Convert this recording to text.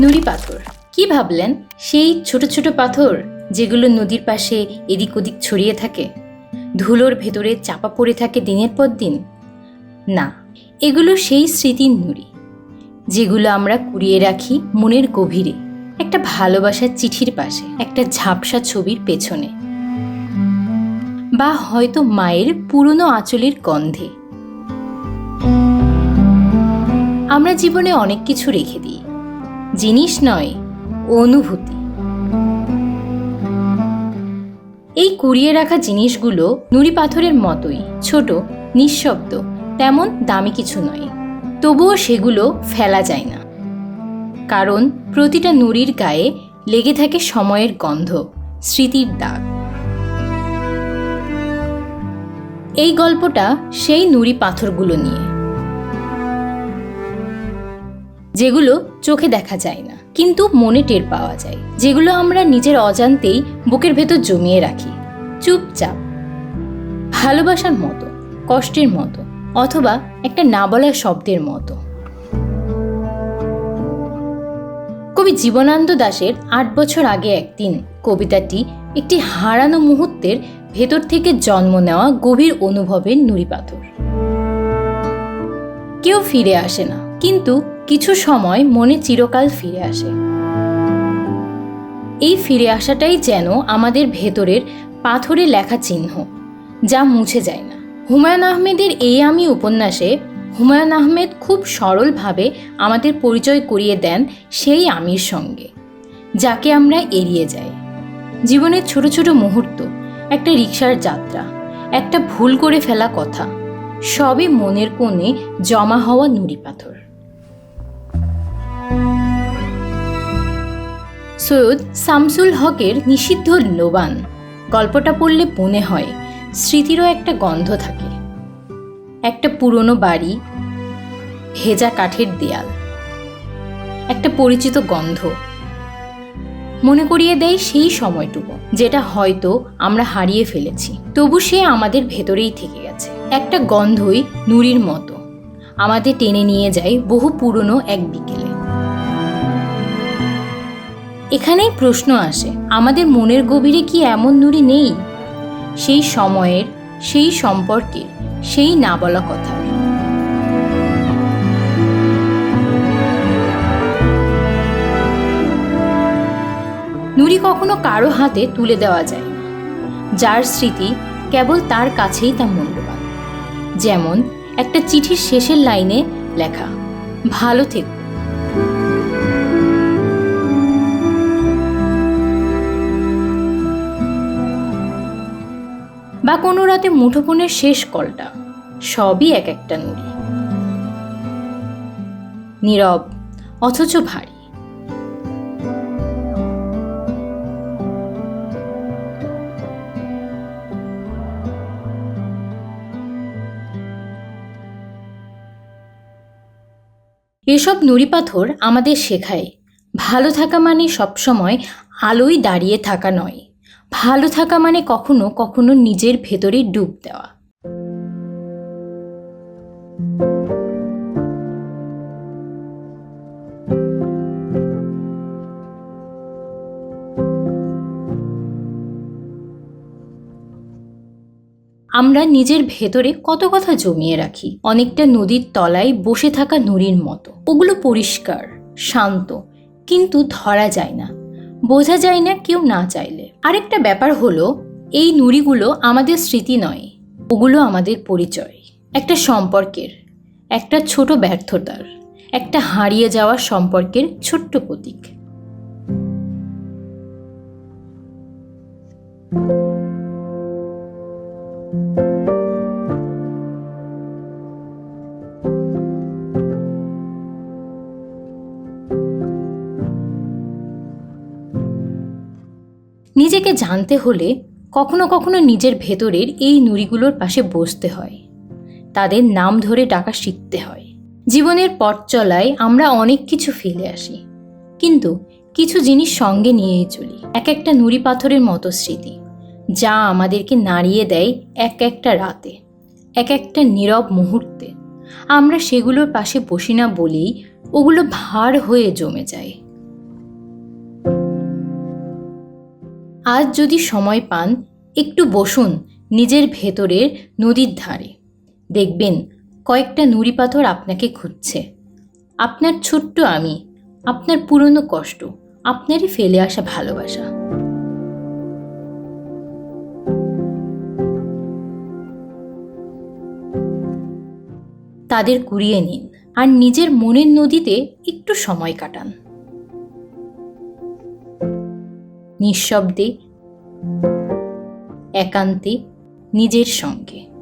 নুড়ি পাথর। কি ভাবলেন? সেই ছোট ছোট পাথর যেগুলো নদীর পাশে এদিক ওদিক ছড়িয়ে থাকে? ধুলোর ভেতরে চাপা পড়ে থাকে দিনের পর দিন? না, এগুলো সেই স্মৃতির নুড়ি, যেগুলো আমরা কুড়িয়ে রাখি মনের গভীরে, একটা ভালোবাসার চিঠির পাশে, একটা ঝাপসা ছবির পেছনে। বা হয়তো মায়ের পুরনো আঁচলের গন্ধে। আমরা জীবনে অনেক কিছু রেখে দিই। জিনিস নয়, অনুভূতি। এই কুড়িয়ে রাখা জিনিসগুলো নুড়ি পাথরের মতোই, ছোট, নিঃশব্দ, তেমন দামি কিছু নয়। তবুও সেগুলো ফেলা যায় না। কারণ প্রতিটা নুড়ির গায়ে লেগে থাকে সময়ের গন্ধ, স্মৃতির দাগ। এই গল্পটা সেই নুড়ি পাথরগুলো নিয়ে। যেগুলো চোখে দেখা যায় না, কিন্তু মনে টের পাওয়া যায়। যেগুলো আমরা নিজের অজান্তেই বুকের ভেতর জমিয়ে রাখি। চুপচাপ। ভালোবাসার মতো, কষ্টের মতো, অথবা একটা না বলা শব্দের মতো। কবি জীবনানন্দ দাশের আট বছর আগে একদিন কবিতাটি একটি হারানো মুহূর্তের ভেতর থেকে জন্ম নেওয়া গভীর অনুভবের নুড়ি পাথর কেউ ফিরে আসে না। কিন্তু কিছু সময় মনে চিরকাল ফিরে আসে। এই ফিরে আসাটাই যেন আমাদের ভেতরের পাথরে লেখা চিহ্ন, যা মুছে যায় না। হুমায়ুন আহমেদের এই আমি উপন্যাসে হুমায়ুন আহমেদ খুব সরলভাবে আমাদের পরিচয় করিয়ে দেন সেই আমির সঙ্গে, যাকে আমরা এড়িয়ে যাই। জীবনের ছোট ছোট মুহূর্ত, একটা রিক্সার যাত্রা, একটা ভুল করে ফেলা কথা, সবই মনের কোণে জমা হওয়া নুড়ি পাথর। সৈয়দ শামসুল হকের নিষিদ্ধ লোবান গল্পটা পড়লে মনে হয় স্মৃতিরও একটা গন্ধ থাকে। একটা পুরনো বাড়ি, ভেজা কাঠের দেয়াল, একটা পরিচিত গন্ধ। মনে করিয়ে দেয় সেই সময়টুকু, যেটা হয়তো আমরা হারিয়ে ফেলেছি। তবু সে আমাদের ভেতরেই থেকে গেছে। একটা গন্ধই নুড়ির মতো। আমাদের টেনে নিয়ে যায় বহু পুরনো এক বিকেলে। এখানেই প্রশ্ন আসে, আমাদের মনের গভীরে কি এমন নুড়ি নেই? সেই সময়ের, সেই সম্পর্কের, সেই না বলা কথা নুড়ি কখনো কারও হাতে তুলে দেওয়া যায় যার স্মৃতি কেবল তার কাছেই তা মূল্যবান। যেমন একটা চিঠির শেষের লাইনে লেখা, ভালো থেকো। কোনো রাতে মুঠোফোনের শেষ কলটা, সবই এক একটা নুড়ি। নীরব, অথচ ভারী। এসব নুড়ি পাথর আমাদের শেখায়, ভালো থাকা মানে সবসময় আলোয় দাঁড়িয়ে থাকা নয়। ভালো থাকা মানে কখনো কখনো নিজের ভেতরে ডুব দেওয়া। আমরা নিজের ভেতরে কত কথা জমিয়ে রাখি। অনেকটা নদীর তলায় বসে থাকা নুড়ির মতো। ওগুলো পরিষ্কার, শান্ত, কিন্তু ধরা যায় না। বোঝা যায় না কেউ না চাইলে। আরেকটা ব্যাপার হলো, এই নুড়িগুলো আমাদের স্মৃতি নয়, ওগুলো আমাদের পরিচয়। একটা সম্পর্কের, একটা ছোট ব্যর্থতার, একটা হারিয়ে যাওয়া সম্পর্কের ছোট্ট প্রতীক। নিজেকে জানতে হলে কখনো কখনো নিজের ভেতরের এই নুড়িগুলোর পাশে বসতে হয়। তাদের নাম ধরে ডাকা শিখতে হয়। জীবনের পথ চলায় আমরা অনেক কিছু ফেলে আসি। কিন্তু কিছু জিনিস সঙ্গে নিয়েই চলি। এক একটা নুড়ি পাথরের মতো স্মৃতি, যা আমাদেরকে নাড়িয়ে দেয় এক একটা রাতে, এক একটা নীরব মুহূর্তে। আমরা সেগুলোর পাশে বসি না বলেই ওগুলো ভার হয়ে জমে যায়। আজ যদি সময় পান, একটু বসুন নিজের ভেতরের নদীর ধারে। দেখবেন কয়েকটা নুড়ি পাথর আপনাকে খুঁজছে। আপনার ছোট্ট আমি, আপনার পুরনো কষ্ট, আপনারই ফেলে আসা ভালোবাসা। তাদের কুড়িয়ে নিন আর নিজের মনের নদীতে একটু সময় কাটান। নিঃশব্দে একান্তে নিজের সঙ্গে।